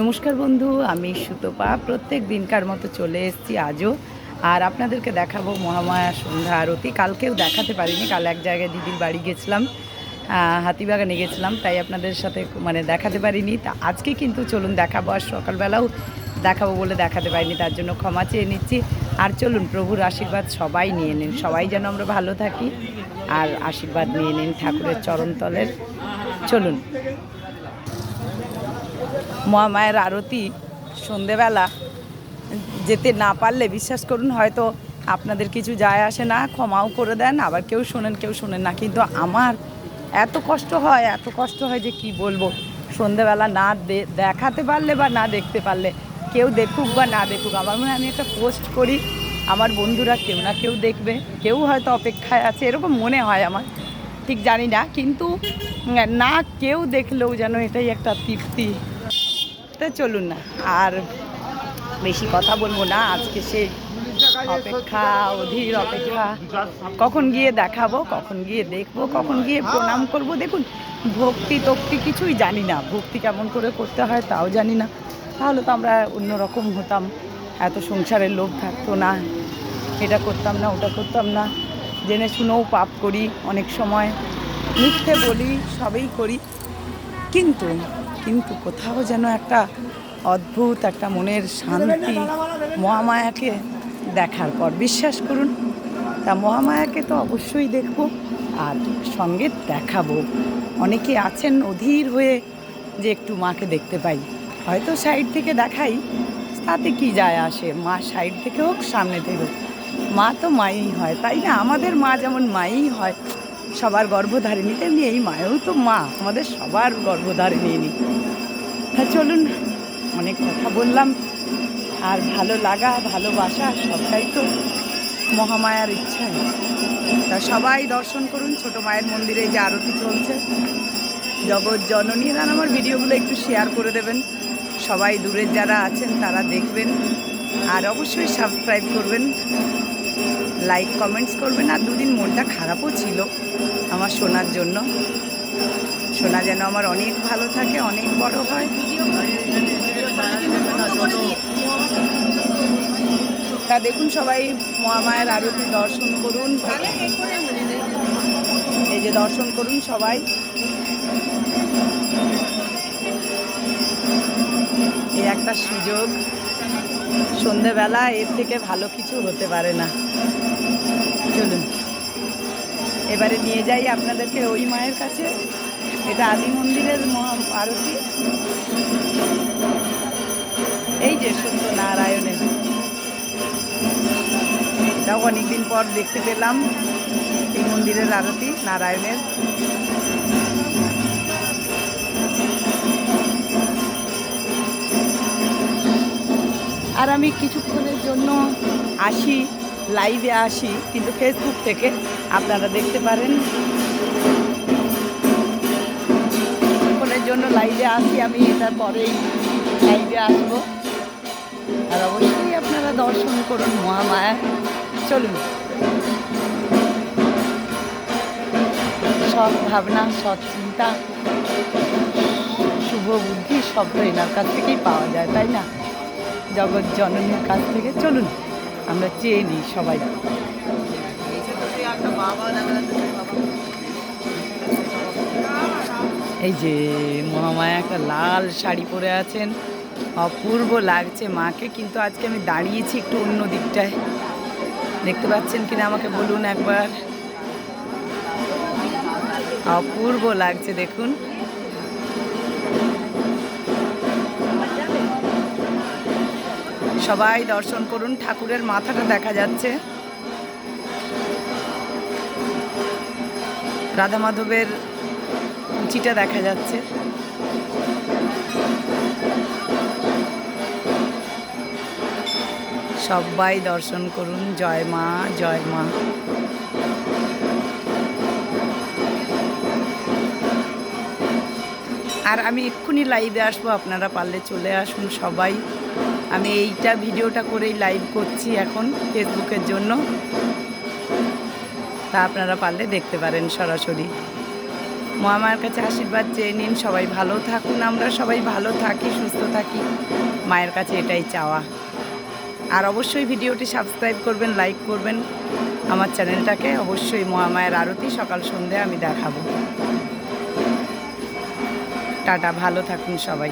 নমস্কার বন্ধু, আমি সুতপা। প্রত্যেক দিনকার মতো চলে এসেছি আজও। আর আপনাদেরকে দেখাবো মহামায়া সন্ধ্যা আরতি। কালকেও দেখাতে পারিনি, কাল এক জায়গায় দিদির বাড়ি গেছিলাম হাতিবাগানে গেছিলাম, তাই আপনাদের সাথে মানে দেখাতে পারিনি। তা আজকে কিন্তু চলুন দেখাবো, আর সকালবেলাও দেখাবো বলে দেখাতে পারিনি, তার জন্য ক্ষমা চেয়ে নিচ্ছি। আর চলুন, প্রভুর আশীর্বাদ সবাই নিয়ে নিন, সবাই যেন আমরা ভালো থাকি। আর আশীর্বাদ নিয়ে নিন ঠাকুরের চরণতলের। চলুন। মহামায়ের আরতি সন্ধেবেলা যেতে না পারলে বিশ্বাস করুন, হয়তো আপনাদের কিছু যায় আসে না, ক্ষমাও করে দেন, আবার কেউ শোনেন কেউ শোনেন না। কিন্তু আমার এত কষ্ট হয়, এত কষ্ট হয় যে কি বলব? সন্ধেবেলা না দেখাতে পারলে বা না দেখতে পারলে, কেউ দেখুক বা না দেখুক, আমার মনে আমি একটা পোস্ট করি। আমার বন্ধুরা কেউ না কেউ দেখবে, কেউ হয়তো অপেক্ষায় আছে, এরকম মনে হয় আমার। ঠিক জানি না, কিন্তু না কেউ দেখলেও যেন এটাই একটা তৃপ্তি। তা চলুন না, আর বেশি কথা বলব না, আজকে সে অপেক্ষা, অধীর অপেক্ষা। কখন গিয়ে দেখাবো, কখন গিয়ে দেখব, কখন গিয়ে প্রণাম করব, দেখুন, ভক্তি তক্তি কিছুই জানি না, ভক্তি কেমন করে করতে হয় তাও জানি না। তাহলে তো আমরা অন্যরকম হতাম, এত সংসারের লোভ থাকতো না, এটা করতাম না, ওটা করতাম না। জেনে শুনেও পাপ করি, অনেক সময় মিথ্যে বলি, সবই করি। কিন্তু কিন্তু কোথাও যেন একটা অদ্ভুত, একটা মনের শান্তি মহামায়াকে দেখার পর। বিশ্বাস করুন, তা মহামায়াকে তো অবশ্যই দেখব আর সঙ্গে দেখাবো। অনেকে আছেন অধীর হয়ে যে একটু মাকে দেখতে পাই। হয়তো সাইড থেকে দেখাই, তাতে কি যায় আসে? মা সাইড থেকে হোক, সামনে থেকে হোক। মা তো মাই হয়, তাই না? আমাদের মা যেমন মাই হয়, সবার গর্ভধারিণী, তেমনি এই মায়েও তো মা, আমাদের সবার গর্ভধারিণী নি হ্যাঁ চলুন, অনেক কথা বললাম, আর ভালো লাগা, ভালোবাসা, সবটাই তো মহামায়ার ইচ্ছায়। তা সবাই দর্শন করুন, ছোট মায়ের মন্দিরে যে আরতি চলছে। জগৎ জননী, আর আমার ভিডিওগুলো একটু শেয়ার করে দেবেন। সবাই দূরের যারা আছেন, তারা দেখবেন। আর অবশ্যই সাবস্ক্রাইব করবেন। লাইক কমেন্টস করবেন। আর দুদিন মনটা খারাপও ছিল আমার শোনার জন্য। শোনা যেন আমার অনেক ভালো থাকে, অনেক বড় হয়। তা দেখুন সবাই মহামায়ের আরতি দর্শন করুন। এই যে দর্শন করুন সবাই। এই একটা সুযোগ। সন্ধেবেলা এর থেকে ভালো কিছু হতে পারে না। চলুন। এবারে নিয়ে যাই আপনাদেরকে ওই মায়ের কাছে। এটা আদি মন্দিরের মহা আরতি এই যে সত্য নারায়ণের এটাও অনেকদিন পর দেখতে পেলাম। এই মন্দিরের আরতি নারায়ণের। আর আমি কিছুক্ষণের জন্য আসি লাইভে আসি, কিন্তু ফেসবুক থেকে আপনারা দেখতে পারেন। কিছুক্ষণের জন্য লাইভে আসি, আমি এটার পরেই লাইভে আসব। আর অবশ্যই আপনারা দর্শন করুন, মহামায়া। চলুন। সৎ ভাবনা, সৎ চিন্তা, শুভ বুদ্ধি সব তো এনার কাছ থেকেই পাওয়া যায়, তাই না? জগৎ জননীর কাছ থেকে। চলুন, আমরা চেয়ে নিই সবাই। এই যে মহামায়া একটা লাল শাড়ি পরে আছেন। অপূর্ব লাগছে মাকে, কিন্তু আজকে আমি দাঁড়িয়েছি একটু অন্য দিকটায়। দেখতে পাচ্ছেন কিনা আমাকে? বলুন একবার। অপূর্ব লাগছে, দেখুন। সবাই দর্শন করুন, ঠাকুরের মাথাটা দেখা যাচ্ছে। রাধা মাধবের কুচিটা দেখা যাচ্ছে। সবাই দর্শন করুন, জয় মা জয় মা। আর আমি এক্ষুনি লাইভে আসব, আপনারা পারলে চলে আসুন সবাই। আমি এইটা ভিডিওটা করেই লাইভ করছি এখন ফেসবুকের জন্য। তা আপনারা পারলে দেখতে পারেন সরাসরি। মহামায়ের কাছে আশীর্বাদ চেয়ে নিন, সবাই ভালো থাকুন, আমরা সবাই ভালো থাকি, সুস্থ থাকি। মায়ের কাছে এটাই চাওয়া। আর অবশ্যই ভিডিওটি সাবস্ক্রাইব করবেন লাইক করবেন। আমার চ্যানেলটাকে অবশ্যই মহামায়ের আরতি সকাল সন্ধে আমি দেখাবো। টাটা, ভালো থাকুন সবাই।